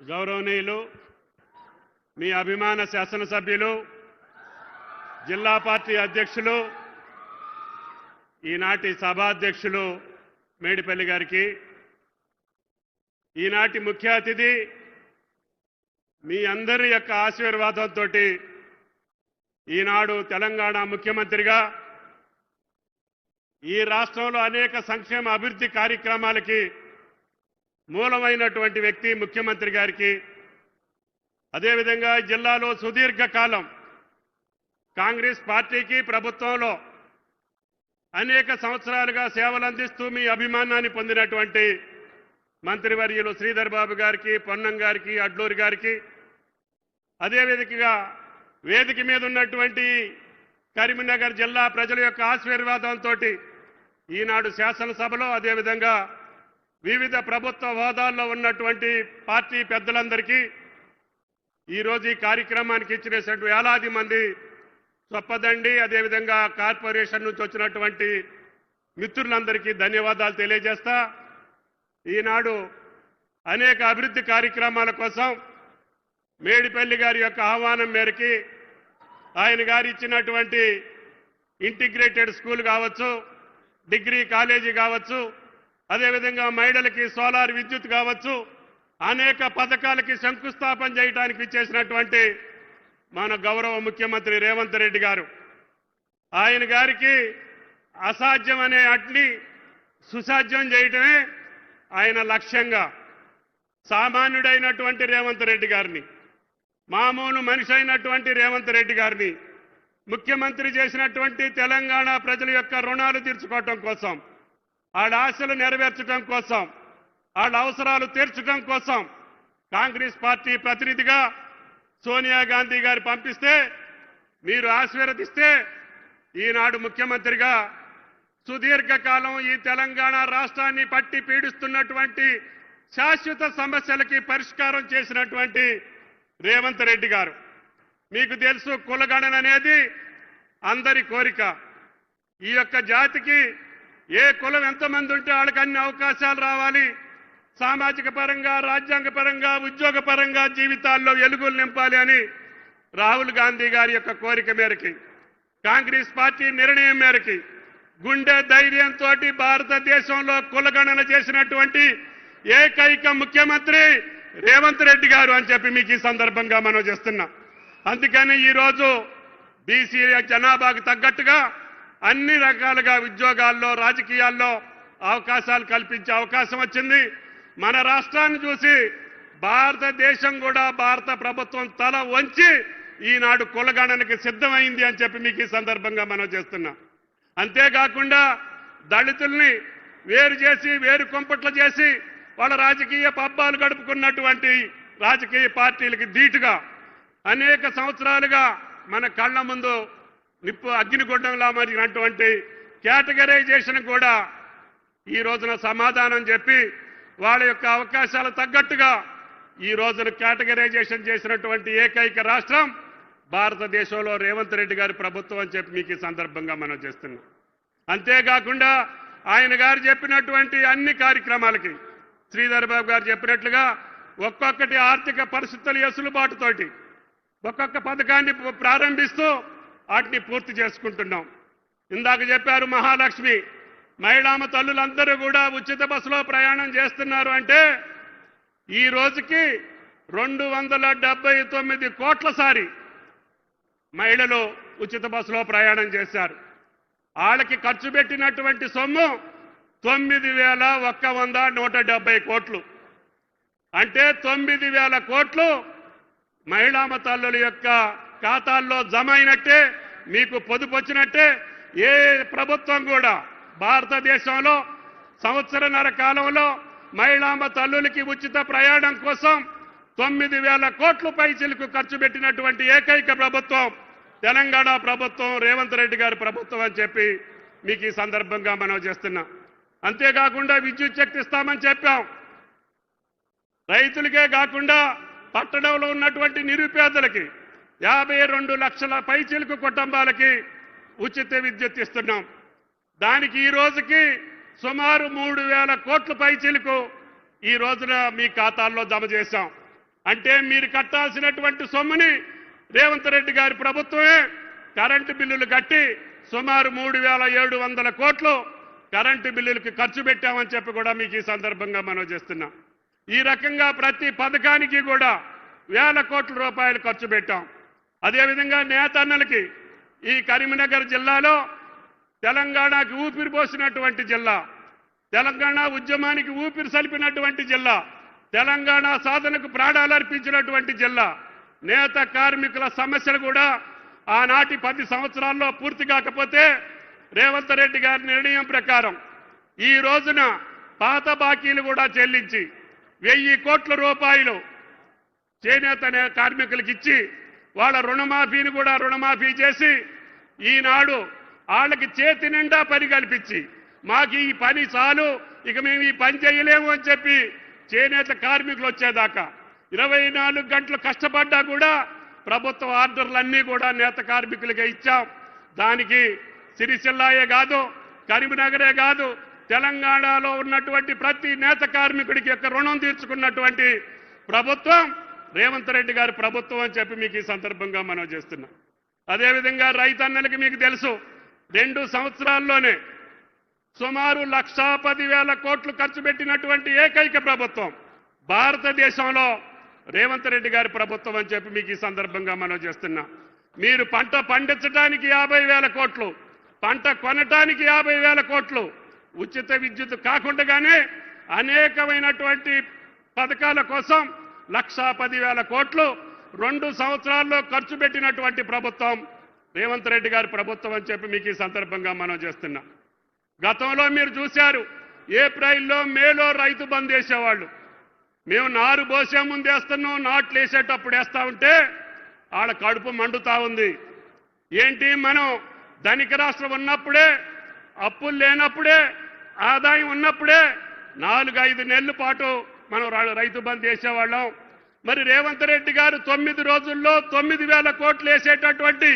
గౌరవనీయులు మీ అభిమాన శాసనసభ్యులు జిల్లా పార్టీ అధ్యక్షులు ఈనాటి సభాధ్యక్షులు మేడిపల్లి గారికి. ఈనాటి ముఖ్య అతిథి మీ అందరి యొక్క ఆశీర్వాదంతో ఈనాడు తెలంగాణ ముఖ్యమంత్రిగా ఈ రాష్ట్రంలో అనేక సంక్షేమ అభివృద్ధి కార్యక్రమాలకి మూలమైనటువంటి వ్యక్తి ముఖ్యమంత్రి గారికి. అదేవిధంగా జిల్లాలో సుదీర్ఘకాలం కాంగ్రెస్ పార్టీకి ప్రభుత్వంలో అనేక సంవత్సరాలుగా సేవలు అందిస్తూ మీ అభిమానాన్ని పొందినటువంటి మంత్రివర్యులు శ్రీధర్ బాబు గారికి పొన్నం గారికి అడ్లూరి గారికి. అదేవిధంగా వేదిక మీద ఉన్నటువంటి కరీంనగర్ జిల్లా ప్రజల యొక్క ఆశీర్వాదంతో ఈనాడు శాసనసభలో అదేవిధంగా వివిధ ప్రభుత్వ హోదాల్లో ఉన్నటువంటి పార్టీ పెద్దలందరికీ ఈరోజు ఈ కార్యక్రమానికి ఇచ్చినటువంటి వేలాది మంది చొప్పదండి అదేవిధంగా కార్పొరేషన్ నుంచి వచ్చినటువంటి మిత్రులందరికీ ధన్యవాదాలు తెలియజేస్తా. ఈనాడు అనేక అభివృద్ధి కార్యక్రమాల కోసం మేడిపల్లి గారి యొక్క ఆహ్వానం మేరకి ఆయన గారు ఇచ్చినటువంటి ఇంటిగ్రేటెడ్ స్కూల్ కావచ్చు డిగ్రీ కాలేజీ కావచ్చు అదేవిధంగా మహిళలకి సోలార్ విద్యుత్ కావచ్చు అనేక పథకాలకి శంకుస్థాపన చేయడానికి ఇచ్చేసినటువంటి మన గౌరవ ముఖ్యమంత్రి రేవంత్ రెడ్డి గారు. ఆయన గారికి అసాధ్యం అనే అట్ని సుసాధ్యం చేయటమే ఆయన లక్ష్యంగా సామాన్యుడైనటువంటి రేవంత్ రెడ్డి గారిని మామూలు మనిషి అయినటువంటి రేవంత్ రెడ్డి గారిని ముఖ్యమంత్రి చేసినటువంటి తెలంగాణ ప్రజల యొక్క రుణాలు తీర్చుకోవటం కోసం ఆడ ఆశలు నెరవేర్చడం కోసం వాళ్ళ అవసరాలు తీర్చడం కోసం కాంగ్రెస్ పార్టీ ప్రతినిధిగా సోనియా గాంధీ గారు పంపిస్తే మీరు ఆశీర్వదిస్తే ఈనాడు ముఖ్యమంత్రిగా సుదీర్ఘకాలం ఈ తెలంగాణ రాష్ట్రాన్ని పట్టి పీడిస్తున్నటువంటి శాశ్వత సమస్యలకి పరిష్కారం చేసినటువంటి రేవంత్ రెడ్డి గారు. మీకు తెలుసు కులగణన అనేది అందరి కోరిక. ఈ యొక్క జాతికి ఏ కులం ఎంతమంది ఉంటే వాళ్ళకి అన్ని అవకాశాలు రావాలి. సామాజిక పరంగా రాజ్యాంగ పరంగా ఉద్యోగ పరంగా జీవితాల్లో వెలుగులు నింపాలి అని రాహుల్ గాంధీ గారి యొక్క కోరిక మేరకి కాంగ్రెస్ పార్టీ నిర్ణయం మేరకి గుండె ధైర్యంతో భారతదేశంలో కులగణన చేసినటువంటి ఏకైక ముఖ్యమంత్రి రేవంత్ రెడ్డి గారు అని చెప్పి మీకు ఈ సందర్భంగా మనం చేస్తున్నాం. అందుకని ఈరోజు బీసీ జనాభాకు తగ్గట్టుగా అన్ని రకాలుగా ఉద్యోగాల్లో రాజకీయాల్లో అవకాశాలు కల్పించే అవకాశం వచ్చింది. మన రాష్ట్రాన్ని చూసి భారతదేశం కూడా భారత ప్రభుత్వం తల వంచి ఈనాడు కులగణనకి సిద్ధమైంది అని చెప్పి మీకు ఈ సందర్భంగా మనం చేస్తున్నాం. అంతేకాకుండా దళితుల్ని వేరు చేసి వేరు కొంపట్లు చేసి వాళ్ళ రాజకీయ పబ్బాలు గడుపుకున్నటువంటి రాజకీయ పార్టీలకి ధీటుగా అనేక సంవత్సరాలుగా మన కళ్ళ ముందు నిప్పు అగ్నిగుండంలా మరిగినటువంటి కేటగరైజేషన్ కూడా ఈ రోజున సమాధానం చెప్పి వాళ్ళ యొక్క అవకాశాలు తగ్గట్టుగా ఈ రోజున కేటగరైజేషన్ చేసినటువంటి ఏకైక రాష్ట్రం భారతదేశంలో రేవంత్ రెడ్డి గారి ప్రభుత్వం అని చెప్పి మీకు ఈ సందర్భంగా మనం చేస్తున్నాం. అంతేకాకుండా ఆయన గారు చెప్పినటువంటి అన్ని కార్యక్రమాలకి శ్రీధర్ బాబు గారు చెప్పినట్లుగా ఒక్కొక్కటి ఆర్థిక పరిస్థితుల ఎసులుబాటుతోటి ఒక్కొక్క పథకాన్ని ప్రారంభిస్తూ వాటిని పూర్తి చేసుకుంటున్నాం. ఇందాక చెప్పారు మహాలక్ష్మి మహిళామ తల్లులందరూ కూడా ఉచిత బస్సులో ప్రయాణం చేస్తున్నారు అంటే ఈ రోజుకి రెండు వందల డెబ్బై తొమ్మిది కోట్ల సారి మహిళలు ఉచిత బస్సులో ప్రయాణం చేశారు. వాళ్ళకి ఖర్చు పెట్టినటువంటి సొమ్ము తొమ్మిది వేల ఒక్క వంద నూట డెబ్బై కోట్లు. అంటే తొమ్మిది వేల కోట్లు మహిళామ తల్లుల యొక్క ఖాతాల్లో జమ అయినట్టే మీకు పొదుపు వచ్చినట్టే ఏ ప్రభుత్వం కూడా భారతదేశంలో సంవత్సరన్నర కాలంలో మహిళామ తల్లులకి ఉచిత ప్రయాణం కోసం తొమ్మిది వేల కోట్ల పైసలకు ఖర్చు పెట్టినటువంటి ఏకైక ప్రభుత్వం తెలంగాణ ప్రభుత్వం రేవంత్ రెడ్డి గారి ప్రభుత్వం అని చెప్పి మీకు ఈ సందర్భంగా మనం చేస్తున్నాం. అంతేకాకుండా విద్యుత్ శక్తి ఇస్తామని చెప్పాం. రైతులకే కాకుండా పట్టణంలో ఉన్నటువంటి నిరుపేదలకి యాభై రెండు లక్షల పైచిలుకు కుటుంబాలకి ఉచిత విద్యుత్ ఇస్తున్నాం. దానికి ఈ రోజుకి సుమారు మూడు వేల కోట్ల పైచిలుకు ఈ రోజున మీ ఖాతాల్లో జమ చేశాం. అంటే మీరు కట్టాల్సినటువంటి సొమ్ముని రేవంత్ రెడ్డి గారి ప్రభుత్వమే కరెంటు బిల్లులు కట్టి సుమారు మూడు వేల ఏడు వందల కోట్లు కరెంటు బిల్లులకి ఖర్చు పెట్టామని చెప్పి కూడా మీకు ఈ సందర్భంగా మనం చేస్తున్నాం. ఈ రకంగా ప్రతి పథకానికి కూడా వేల కోట్ల రూపాయలు ఖర్చు పెట్టాం. అదేవిధంగా నేతన్నలకి ఈ కరీంనగర్ జిల్లాలో తెలంగాణకి ఊపిరి పోసినటువంటి జిల్లా తెలంగాణ ఉద్యమానికి ఊపిరి సలిపినటువంటి జిల్లా తెలంగాణ సాధనకు ప్రాణాలు అర్పించినటువంటి జిల్లా. నేత కార్మికుల సమస్యలు కూడా ఆనాటి పది సంవత్సరాల్లో పూర్తి కాకపోతే రేవంత్ రెడ్డి గారి నిర్ణయం ప్రకారం ఈ రోజున పాత బాకీలు కూడా చెల్లించి వెయ్యి కోట్ల రూపాయలు చేనేత కార్మికులకు ఇచ్చి వాళ్ళ రుణమాఫీని కూడా రుణమాఫీ చేసి ఈనాడు వాళ్ళకి చేతి నిండా పని కల్పించి మాకు ఈ పని చాలు ఇక మేము ఈ పని చేయలేము అని చెప్పి చేనేత కార్మికులు వచ్చేదాకా ఇరవై నాలుగు గంటలు కష్టపడ్డా కూడా ప్రభుత్వ ఆర్డర్లన్నీ కూడా నేత కార్మికులకే ఇచ్చాం. దానికి సిరిసిల్లాయే కాదు కరీంనగరే కాదు తెలంగాణలో ఉన్నటువంటి ప్రతి నేత కార్మికుడికి యొక్క రుణం తీర్చుకున్నటువంటి ప్రభుత్వం రేవంత్ రెడ్డి గారి ప్రభుత్వం అని చెప్పి మీకు ఈ సందర్భంగా మనం చేస్తున్నాం. అదేవిధంగా రైతన్నలకి మీకు తెలుసు రెండు సంవత్సరాల్లోనే సుమారు లక్షా పదివేల కోట్లు ఖర్చు పెట్టినటువంటి ఏకైక ప్రభుత్వం భారతదేశంలో రేవంత్ రెడ్డి గారి ప్రభుత్వం అని చెప్పి మీకు ఈ సందర్భంగా మనం చేస్తున్నాం. మీరు పంట పండించడానికి యాభై వేల కోట్లు పంట కొనటానికి యాభై వేల కోట్లు ఉచిత విద్యుత్ కాకుండానే అనేకమైనటువంటి పథకాల కోసం లక్షా పదివేల కోట్లు రెండు సంవత్సరాల్లో ఖర్చు పెట్టినటువంటి ప్రభుత్వం రేవంత్ రెడ్డి గారి ప్రభుత్వం అని చెప్పి మీకు ఈ సందర్భంగా మనం చేస్తున్నాం. గతంలో మీరు చూశారు ఏప్రిల్లో మేలో రైతు బంద్ వేసేవాళ్ళు మేము నారు పోసే ముందు వేస్తున్నాం నాట్లు వేసేటప్పుడు వేస్తా ఉంటే వాళ్ళ కడుపు మండుతా ఉంది. ఏంటి మనం ధనిక రాష్ట్రం ఉన్నప్పుడే అప్పులు లేనప్పుడే ఆదాయం ఉన్నప్పుడే నాలుగు ఐదు నెలల పాటు మనం రైతు బంద్ వేసేవాళ్ళం. మరి రేవంత్ రెడ్డి గారు తొమ్మిది రోజుల్లో తొమ్మిది వేల కోట్లు వేసేటటువంటి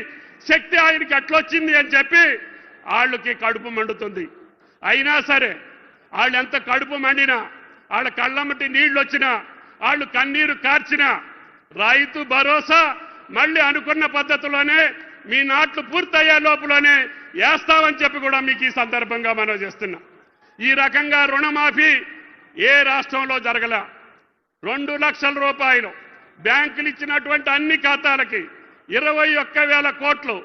శక్తి ఆయనకి ఎట్లొచ్చింది అని చెప్పి వాళ్ళకి కడుపు మండుతుంది. అయినా సరే వాళ్ళు ఎంత కడుపు మండినా వాళ్ళ కళ్ళమ్మటి నీళ్ళు వచ్చినా వాళ్ళు కన్నీరు కార్చినా రైతు భరోసా మళ్ళీ అనుకున్న పద్ధతిలోనే మీ నాట్లు పూర్తయ్యే లోపలనే వేస్తామని చెప్పి కూడా మీకు ఈ సందర్భంగా మనం చేస్తున్నాం. ఈ రకంగా రుణమాఫీ ఏ రాష్ట్రంలో జరగల? రెండు లక్షల రూపాయలు. బ్యాంకులు ఇచ్చినటువంటి అన్ని ఖాతాలకి ఇరవై ఒక్క వేల కోట్లు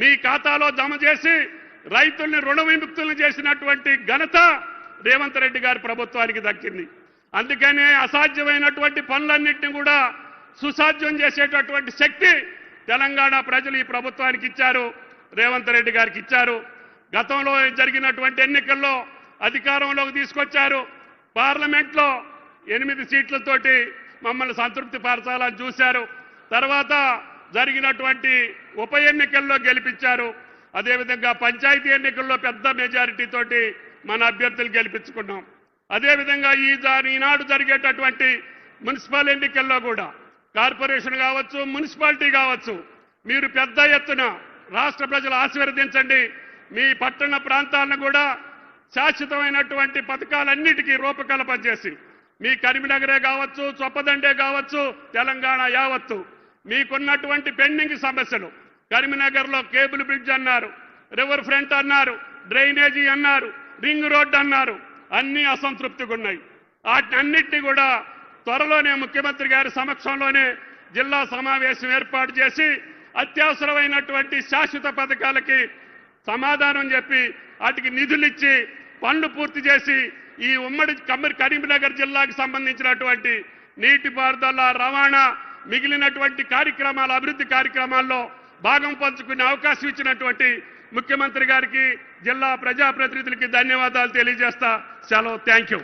మీ ఖాతాలో జమ చేసి రైతుల్ని రుణ విముక్తులను చేసినటువంటి ఘనత రేవంత్ రెడ్డి గారి ప్రభుత్వానికి దక్కింది. అందుకనే అసాధ్యమైనటువంటి పనులన్నింటినీ కూడా సుసాధ్యం చేసేటటువంటి శక్తి తెలంగాణ ప్రజలు ఈ ప్రభుత్వానికి ఇచ్చారు రేవంత్ రెడ్డి గారికి ఇచ్చారు. గతంలో జరిగినటువంటి ఎన్నికల్లో అధికారంలోకి తీసుకొచ్చారు. పార్లమెంట్లో ఎనిమిది సీట్లతోటి మమ్మల్ని సంతృప్తి పరచాలని చూశారు. తర్వాత జరిగినటువంటి ఉప ఎన్నికల్లో గెలిపించారు. అదేవిధంగా పంచాయతీ ఎన్నికల్లో పెద్ద మెజారిటీ తోటి మన అభ్యర్థులు గెలిపించుకున్నాం. అదేవిధంగా ఈ ఈనాడు జరిగేటటువంటి మున్సిపల్ ఎన్నికల్లో కూడా కార్పొరేషన్ కావచ్చు మున్సిపాలిటీ కావచ్చు మీరు పెద్ద ఎత్తున రాష్ట్ర ప్రజలు ఆశీర్వదించండి. మీ పట్టణ ప్రాంతాలను కూడా శాశ్వతమైనటువంటి పథకాలన్నిటికీ రూపకల్పన చేసి మీ కరీంనగరే కావచ్చు చొప్పదండే కావచ్చు తెలంగాణ యావత్తు మీకున్నటువంటి పెండింగ్ సమస్యలు. కరీంనగర్లో కేబుల్ బ్రిడ్జ్ అన్నారు రివర్ ఫ్రంట్ అన్నారు డ్రైనేజీ అన్నారు రింగ్ రోడ్ అన్నారు అన్నీ అసంతృప్తిగా ఉన్నాయి. వాటినన్నింటినీ కూడా త్వరలోనే ముఖ్యమంత్రి గారి సమక్షంలోనే జిల్లా సమావేశం ఏర్పాటు చేసి అత్యవసరమైనటువంటి శాశ్వత పథకాలకి సమాధానం చెప్పి వాటికి నిధులిచ్చి పనులు పూర్తి చేసి ఈ ఉమ్మడి కమ్మరి కరీంనగర్ జిల్లాకు సంబంధించినటువంటి నీటిపారుదల రవాణా మిగిలినటువంటి కార్యక్రమాల అభివృద్ధి కార్యక్రమాల్లో భాగం పంచుకునే అవకాశం ఇచ్చినటువంటి ముఖ్యమంత్రి గారికి జిల్లా ప్రజాప్రతినిధులకి ధన్యవాదాలు తెలియజేస్తా. సెలవు. Thank you